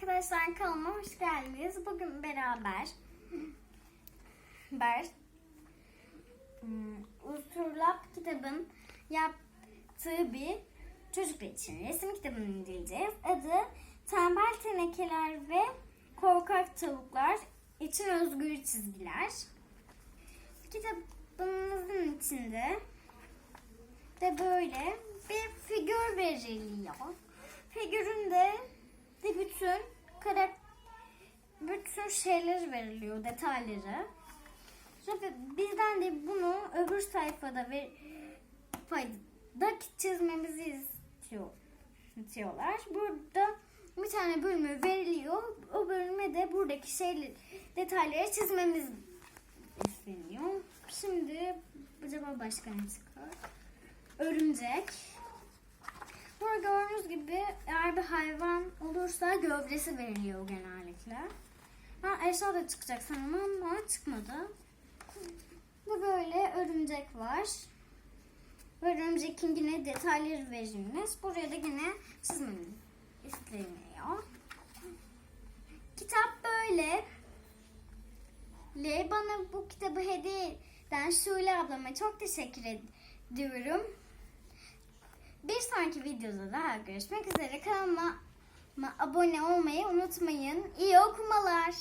arkadaşlar kanalıma hoş geldiniz. Bugün beraber Ber hmm, Usturlap kitabın yaptığı bir çocuklar için resim kitabını inceleyeceğiz. Adı Tembel Tenekeler ve Korkak Tavuklar için Özgür Çizgiler. Kitabımızın içinde de böyle bir figür veriliyor. Figüründe de bütün karak bütün şeyler veriliyor, detayları. Sonra bizden de bunu öbür sayfada ve da çizmemizi istiyor, istiyorlar. Burada bir tane bölümü veriliyor. O bölüme de buradaki şeyler, detayları çizmemiz isteniyor. Şimdi acaba başka ne çıkar? Örümcek. Burada gördüğünüz gibi bir hayvan olursa gövdesi veriliyor genellikle. Ha eşya da çıkacak sanırım ama çıkmadı. Bu böyle örümcek var. Örümcekin yine detayları verilmiş. Buraya da yine çizmemiz isteniyor. Kitap böyle. Le bana bu kitabı hediye eden Şule ablama çok teşekkür ediyorum. Bir sonraki videoda daha görüşmek üzere. Kanalıma abone olmayı unutmayın. İyi okumalar.